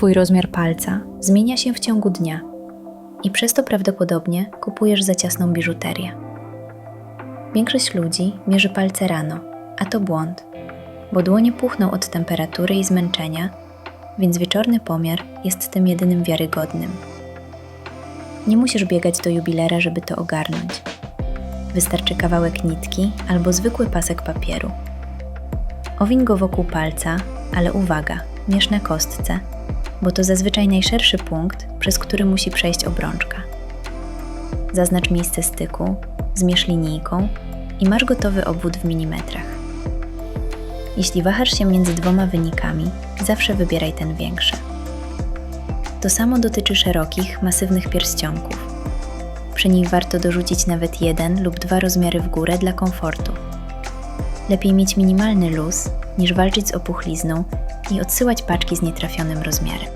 Twój rozmiar palca zmienia się w ciągu dnia i przez to prawdopodobnie kupujesz za ciasną biżuterię. Większość ludzi mierzy palce rano, a to błąd, bo dłonie puchną od temperatury i zmęczenia, więc wieczorny pomiar jest tym jedynym wiarygodnym. Nie musisz biegać do jubilera, żeby to ogarnąć. Wystarczy kawałek nitki albo zwykły pasek papieru. Owiń go wokół palca, ale uwaga, mierz na kostce, bo to zazwyczaj najszerszy punkt, przez który musi przejść obrączka. Zaznacz miejsce styku, zmierz linijką i masz gotowy obwód w milimetrach. Jeśli wahasz się między dwoma wynikami, zawsze wybieraj ten większy. To samo dotyczy szerokich, masywnych pierścionków. Przy nich warto dorzucić nawet jeden lub dwa rozmiary w górę dla komfortu. Lepiej mieć minimalny luz, niż walczyć z opuchlizną i odsyłać paczki z nietrafionym rozmiarem.